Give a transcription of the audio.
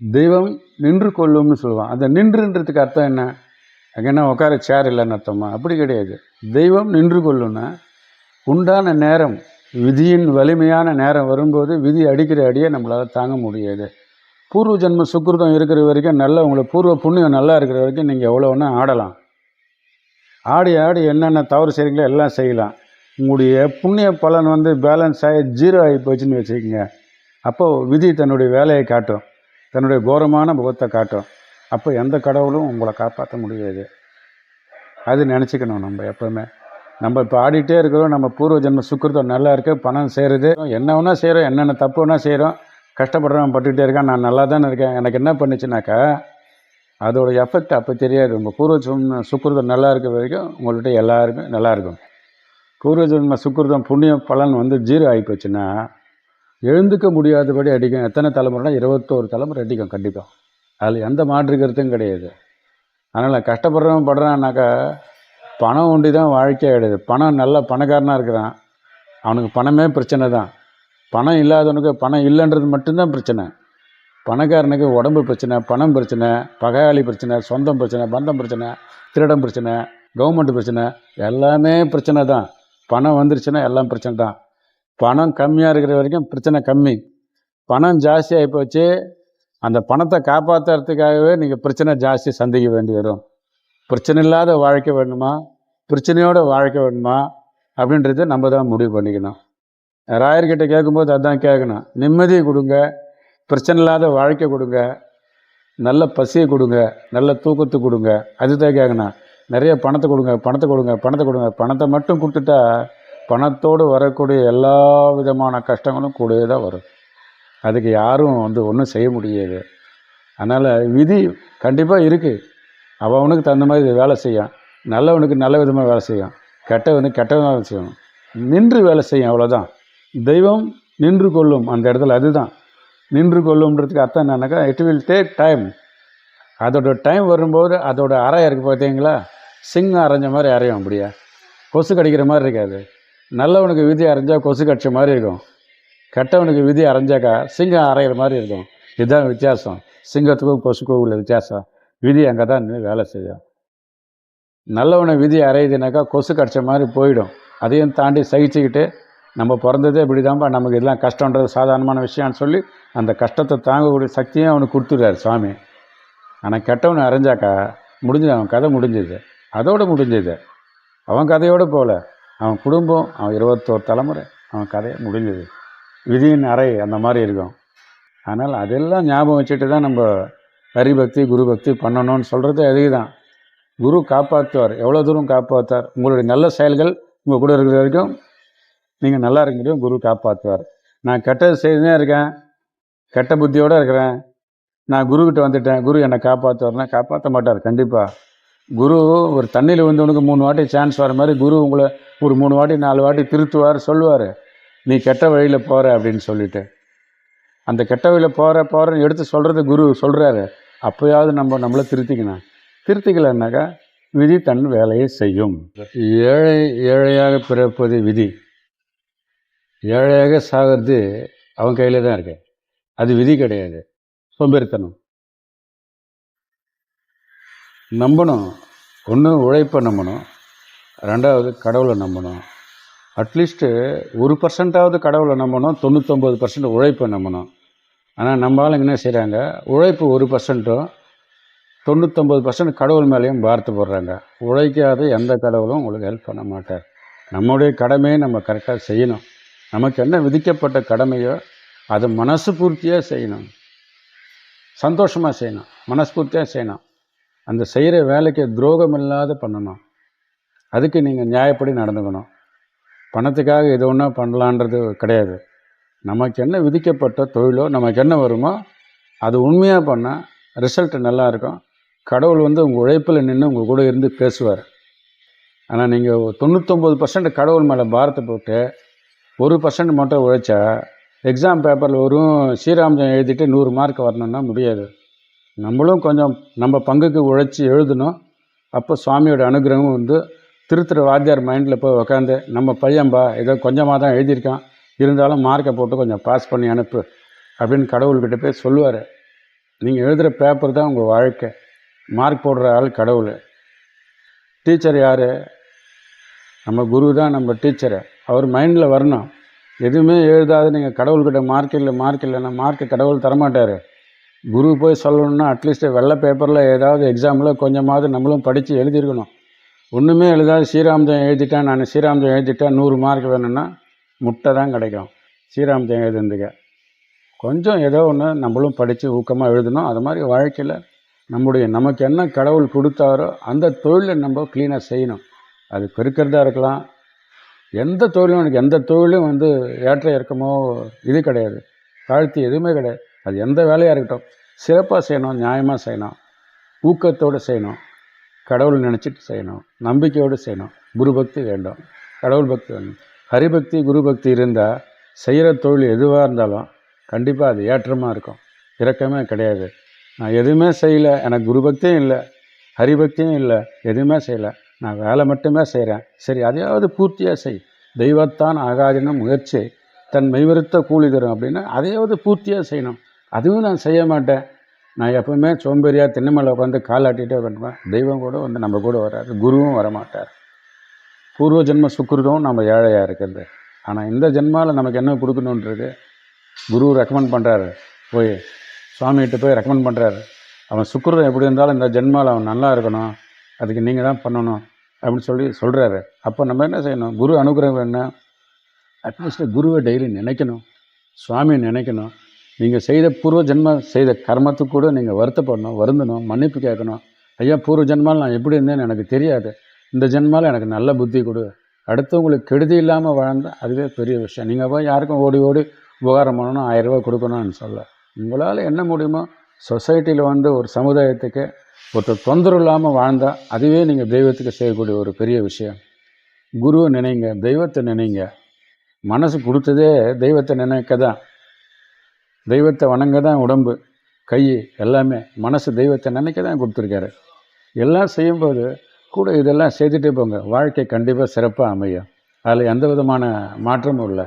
தெய்வம் நின்று கொள்ளும்னு சொல்லுவான். அந்த நின்றுன்றதுக்கு அர்த்தம் என்ன? அங்கன்னா உட்கார சேர் இல்லைன்னு அர்த்தமா? அப்படி கிடையாது. தெய்வம் நின்று கொள்ளும்னா உண்டான நேரம் விதியின் வலிமையான நேரம் வரும்போது விதி அடிக்கிற அடியை நம்மளால் தாங்க முடியாது. பூர்வ ஜென்ம சுக்கிருதம் இருக்கிற வரைக்கும் நல்ல உங்களுக்கு பூர்வ புண்ணியம் நல்லா இருக்கிற வரைக்கும் நீங்கள் எவ்வளோ ஆடலாம். ஆடி ஆடி என்னென்ன தவறு செய்கிறீங்களோ எல்லாம் செய்யலாம். உங்களுடைய புண்ணிய பலன் வந்து பேலன்ஸ் ஆகி ஜீரோ ஆகி போச்சுன்னு வச்சுக்கோங்க. அப்போது விதி தன்னுடைய வேலையை காட்டும். தன்னுடைய கோரமான முகத்தை காட்டும். அப்போ எந்த கடவுளும் உங்களை காப்பாற்ற முடியாது. அது நினச்சிக்கணும் நம்ம எப்போவுமே. நம்ம இப்போ ஆடிட்டே இருக்கிறோம் நம்ம பூர்வ ஜென்ம சுக்கிரத்தம் நல்லா இருக்குது பணம் செய்கிறது என்ன வேணா செய்கிறோம் என்னென்ன தப்பு வேணா செய்கிறோம் கஷ்டப்படுறவன் பட்டுக்கிட்டே இருக்கான் நான் நல்லா தானே இருக்கேன். எனக்கு என்ன பண்ணுச்சுனாக்கா அதோட எஃபெக்ட் அப்போ தெரியாது. உங்கள் பூர்வ ஜென்ம சுக்கிரதம் நல்லா இருக்க வரைக்கும் உங்கள்கிட்ட எல்லாருக்கும் நல்லாயிருக்கும் பூர்வ ஜென்ம சுக்கிரதம் புண்ணிய பலன் வந்து ஜீரோ ஆகி போச்சுன்னா எழுந்துக்க முடியாதபடி அடிக்கும். எத்தனை தலைமுறைனா இருபத்தோரு தலைமுறை அடிக்கும் கண்டிப்பாக அதில் எந்த மாற்று கருத்தும் கிடையாது. அதனால் கஷ்டப்படுறவன் படுறான்னாக்கா பணம் ஒண்டி தான் வாழ்க்கையாக ஆகிடுது பணம் நல்ல பணக்காரனாக இருக்கிறான். அவனுக்கு பணமே பிரச்சனை தான். பணம் இல்லாதவனுக்கு பணம் இல்லைன்றது மட்டும்தான் பிரச்சனை. பணக்காரனுக்கு உடம்பு பிரச்சனை பணம் பிரச்சனை பகையாளி பிரச்சனை சொந்தம் பிரச்சனை பந்தம் பிரச்சனை திருடம் பிரச்சனை கவர்மெண்ட் பிரச்சனை எல்லாமே பிரச்சனை தான். பணம் வந்துருச்சுன்னா எல்லாம் பிரச்சனை தான். பணம் கம்மியாக இருக்கிற வரைக்கும் பிரச்சனை கம்மி. பணம் ஜாஸ்தியாகி போச்சு. அந்த பணத்தை காப்பாற்றுறதுக்காகவே நீங்கள் பிரச்சனை ஜாஸ்தி சந்திக்க வேண்டி வரும். பிரச்சனை இல்லாத வாழ்க்கை வேணுமா? பிரச்சனையோட வாழ்க்கை வேணுமா? அப்படின்றத நம்ம தான் முடிவு பண்ணிக்கணும். ராயர்கிட்ட கேட்கும்போது அதான் கேட்கணும். நிம்மதியை கொடுங்க. பிரச்சனை இல்லாத வாழ்க்கை கொடுங்க. நல்ல பசியை கொடுங்க. நல்ல தூக்கத்தை கொடுங்க. அதுதான் கேட்கணும். நிறைய பணத்தை கொடுங்க பணத்தை கொடுங்க பணத்தை கொடுங்க. பணத்தை மட்டும் கொடுத்துட்டா பணத்தோடு வரக்கூடிய எல்லா விதமான கஷ்டங்களும் கூடவே தான் வரும். அதுக்கு யாரும் வந்து ஒன்றும் செய்ய முடியாது. அதனால் விதி கண்டிப்பாக இருக்குது அவனுக்கு தகுந்த மாதிரி வேலை செய்யும் நல்லவனுக்கு நல்ல விதமாக வேலை செய்யும் கெட்டவனுக்கு கெட்டவனாக வேலை செய்யும் நின்று வேலை செய்யும் அவ்வளோதான் தெய்வம் நின்று கொள்ளும் அந்த இடத்துல அதுதான். நின்று கொள்ளும்ன்றதுக்கு அர்த்தம் என்னன்னாக்கா இட் வில் டேக் டைம் அதோட டைம் வரும்போது அதோட அறை இருக்குது பார்த்தீங்களா சிங்கம் அரைஞ்ச மாதிரி அரையும் அப்படியா? கொசு கடிக்கிற மாதிரி இருக்காது. நல்லவனுக்கு விதி அரைஞ்சா கொசு கடிச்ச மாதிரி இருக்கும். கெட்டவனுக்கு விதி அரைஞ்சாக்கா சிங்கம் அரைகிற மாதிரி இருக்கும். இதுதான் வித்தியாசம். சிங்கத்துக்கும் கொசுக்கும் உள்ள வித்தியாசம். விதி அங்கே தான் வேலை செய்யும். நல்லவனை விதி அரையுதுனாக்கா கொசு கடிச்ச மாதிரி போயிடும். அதையும் தாண்டி சகிச்சுக்கிட்டு நம்ம பிறந்ததே இப்படி தான்ப்பா நமக்கு இதெல்லாம் கஷ்டன்றது சாதாரணமான விஷயம்னு சொல்லி அந்த கஷ்டத்தை தாங்கக்கூடிய சக்தியும் அவனுக்கு கொடுத்துருக்காரு சுவாமி. ஆனால் கெட்டவனை அரைஞ்சாக்கா முடிஞ்சது அவன் கதை முடிஞ்சது. அதோடு முடிஞ்சது. அவன் கதையோடு போகல அவன் குடும்பம் அவன் இருபத்தோரு தலைமுறை அவன் கதையை முடிஞ்சது. விதியின் அறை அந்த மாதிரி இருக்கும். அதனால் அதெல்லாம் ஞாபகம் வச்சுட்டு தான் நம்ம ஹரிபக்தி குரு பக்தி பண்ணணும்னு சொல்கிறது அதுதான் குரு காப்பாற்றுவார் எவ்வளோ தூரம் காப்பாற்றுவார் உங்களுடைய நல்ல செயல்கள் உங்கள் கூட இருக்கிற வரைக்கும் நீங்கள் நல்லா இருக்க குரு காப்பாற்றுவார் நான் கெட்டது செய்துனே இருக்கேன். கெட்ட புத்தியோடு இருக்கிறேன். நான் குருக்கிட்ட வந்துட்டேன். குரு என்னை காப்பாற்றுவார்னா காப்பாற்ற மாட்டார். கண்டிப்பாக குரு ஒரு தண்ணியில் வந்தவனுக்கு மூணு வாட்டி சான்ஸ் வர மாதிரி குரு உங்களை ஒரு மூணு வாட்டி நாலு வாட்டி திருத்துவார் சொல்லுவார். நீ கெட்ட வழியில் போகிற அப்படின்னு சொல்லிட்டு. அந்த கெட்ட வழியில் போகிற போகிறன்னு எடுத்து சொல்கிறது குரு சொல்கிறாரு அப்போயாவது நம்ம நம்மளை திருத்திக்கணும். திருத்திக்கலன்னாக்கா விதி தன் வேலையை செய்யும். ஏழை ஏழையாக பிறப்பது விதி. ஏழையாக சாகிறது அவன் கையில் தான் இருக்கு. அது விதி கிடையாது. சோம்பேறித்தனம். நம்பணும். ஒன்று உழைப்பை நம்பணும். ரெண்டாவது கடவுளை நம்பணும். அட்லீஸ்ட்டு ஒரு பர்சன்டாவது கடவுளை நம்பணும். தொண்ணூத்தொம்பது பர்சன்ட் உழைப்பை நம்பணும். ஆனால் நம்ம ஆளுங்க என்ன செய்கிறாங்க உழைப்பு ஒரு பர்சன்ட்டும் தொண்ணூத்தொம்பது பர்சன்ட் கடவுள் மேலேயும் பார்த்து போடுறாங்க. உழைக்காத எந்த கடவுளும் உங்களுக்கு ஹெல்ப் பண்ண மாட்டார். நம்முடைய கடமையை நம்ம கரெக்டாக செய்யணும். நமக்கு என்ன விதிக்கப்பட்ட கடமையோ அதை மனசு பூர்த்தியாக செய்யணும். சந்தோஷமாக செய்யணும். மனஸ்பூர்த்தியாக செய்யணும். அந்த செய்கிற வேலைக்கு துரோகம் இல்லாத பண்ணணும். அதுக்கு நீங்கள் நியாயப்படி நடந்துக்கணும். பணத்துக்காக எது ஒன்றா பண்ணலான்றது கிடையாது. நமக்கு என்ன விதிக்கப்பட்ட தொழிலோ நமக்கு என்ன வருமோ அது உண்மையாக பண்ணால் ரிசல்ட் நல்லாயிருக்கும் கடவுள் வந்து உங்கள் உழைப்பில் நின்று உங்கள் கூட இருந்து பேசுவார். ஆனால் நீங்கள் தொண்ணூத்தொம்பது பர்சன்ட் கடவுள் மேலே பாரத்தை போட்டு ஒரு பர்சன்ட் மட்டும் உழைச்சா எக்ஸாம் பேப்பரில் வரும் ஸ்ரீராமஜம் எழுதிட்டு நூறு மார்க் வரணும்னா முடியாது. நம்மளும் கொஞ்சம் நம்ம பங்குக்கு உழைச்சி எழுதணும். அப்போ சுவாமியோட அனுகிரகம் வந்து திருத்துற வாத்தியார் மைண்டில் போய் உக்காந்து நம்ம பையன்பா ஏதோ கொஞ்சமாக தான் எழுதியிருக்கான். இருந்தாலும் மார்க்கை போட்டு கொஞ்சம் பாஸ் பண்ணி அனுப்பு அப்படின்னு கடவுள்கிட்ட போய் சொல்லுவார். நீங்கள் எழுதுகிற பேப்பர் தான் உங்கள் வாழ்க்கை. மார்க் போடுற ஆள் கடவுள். டீச்சர் யார்? நம்ம குரு தான் நம்ம டீச்சரு அவர் மைண்டில் வரணும். எதுவுமே எழுதாது நீங்கள் கடவுள்கிட்ட மார்க் இல்லை மார்க் இல்லைன்னா மார்க்கு கடவுள் தரமாட்டார். குரு போய் சொல்லணும்னா அட்லீஸ்ட் வெள்ளை பேப்பரில் ஏதாவது எக்ஸாமில் கொஞ்சமாவது நம்மளும் படித்து எழுதியிருக்கணும். ஒன்றுமே எழுதாது ஸ்ரீராமஜெயம் எழுதிட்டேன் நான் ஸ்ரீராமஜெயம் எழுதிட்டேன் நூறு மார்க் வேணும்னா முட்டை தான் கிடைக்கும். ஸ்ரீராமஜெயம் எழுதுனதுக்கு கொஞ்சம் ஏதோ ஒன்று நம்மளும் படித்து ஊக்கமாக எழுதணும். அது மாதிரி வாழ்க்கையில் நம்முடைய நமக்கு என்ன கடவுள் கொடுத்தாரோ அந்த தொழிலை நம்ம க்ளீனாக செய்யணும். அது பெருக்கிறதா இருக்கலாம். எந்த தொழிலும் எனக்கு எந்த தொழிலும் வந்து ஏற்ற இறக்கமோ இது கிடையாது. தாழ்த்தி எதுவுமே கிடையாது. அது எந்த வேலையாக இருக்கட்டும். சிறப்பாக செய்யணும் நியாயமாக செய்யணும். ஊக்கத்தோடு செய்யணும். கடவுள் நினச்சிட்டு செய்யணும். நம்பிக்கையோடு செய்யணும். குரு பக்தி வேண்டும். கடவுள் பக்தி வேண்டும். ஹரிபக்தி குரு பக்தி இருந்தால் செய்கிற தொழில் எதுவாக இருந்தாலும் கண்டிப்பாக அது ஏற்றமாக இருக்கும். இறக்கமே கிடையாது. நான் எதுவுமே செய்யலை. எனக்கு குரு பக்தியும் இல்லை. ஹரிபக்தியும் இல்லை. எதுவுமே செய்யலை. நான் வேலை மட்டுமே செய்கிறேன் சரி அதையாவது பூர்த்தியாக செய். தெய்வத்தான் ஆகாதின முயற்சி தன் மெய்வருத்த கூலி தரும் அப்படின்னா அதையாவது பூர்த்தியாக செய்யணும். அதுவும் நான் செய்ய மாட்டேன். நான் எப்பவுமே சோம்பேறியாக தென்னைமலை உட்காந்து காலாட்டிகிட்டே பண்ணுவேன். தெய்வம் கூட வந்து நம்ம கூட வராது. குருவும் வரமாட்டார். பூர்வ ஜென்ம சுக்கிரதும் நம்ம ஏழையாக இருக்கிறது. ஆனால் இந்த ஜென்மாவில் நமக்கு என்ன கொடுக்கணுன்றது? குரு ரெக்கமெண்ட் பண்ணுறாரு போய் சுவாமிகிட்ட போய் ரெக்கமெண்ட் பண்ணுறாரு அவன் சுக்கிரன் எப்படி இருந்தாலும் இந்த ஜென்மாவில் அவன் நல்லா இருக்கணும். அதுக்கு நீங்கள் தான் பண்ணணும் அப்படின்னு சொல்லி சொல்கிறாரு அப்போ நம்ம என்ன செய்யணும்? குரு அனுகிரகம் என்ன? அட்லீஸ்ட் குருவை டெய்லி நினைக்கணும். சுவாமியை நினைக்கணும். நீங்கள் செய்த பூர்வ ஜென்ம செய்த கர்மத்துக்கு கூட நீங்கள் வருத்தப்படணும் வருந்தணும் மன்னிப்பு கேட்கணும். ஐயா பூர்வ ஜென்மால் நான் எப்படி இருந்தேன்னு எனக்கு தெரியாது. இந்த ஜென்மால் எனக்கு நல்ல புத்தி கொடு. அடுத்தவங்களுக்கு கெடுதி இல்லாமல் வாழ்ந்தால் அதுவே பெரிய விஷயம். நீங்கள் போய் யாருக்கும் ஓடி ஓடி உபகாரம் பண்ணணும் ஆயிரரூபா கொடுக்கணும்னு சொல்ல உங்களால் என்ன முடியுமோ சொசைட்டியில் வந்து ஒரு சமுதாயத்துக்கு ஒருத்தர் தொந்தரவு இல்லாமல் வாழ்ந்தால் அதுவே நீங்கள் தெய்வத்துக்கு செய்யக்கூடிய ஒரு பெரிய விஷயம். குருவை நினைங்க தெய்வத்தை நினைங்க. மனசு கொடுத்ததே தெய்வத்தை நினைக்க தான் தெய்வத்தை வணங்க தான் உடம்பு கை எல்லாமே மனசு தெய்வத்தை நினைக்க தான் கொடுத்துருக்காரு. எல்லாம் செய்யும்போது கூட இதெல்லாம் செய்துட்டே போங்க. வாழ்க்கை கண்டிப்பாக சிறப்பாக அமையும். அதில் எந்த விதமான மாற்றமும் இல்லை.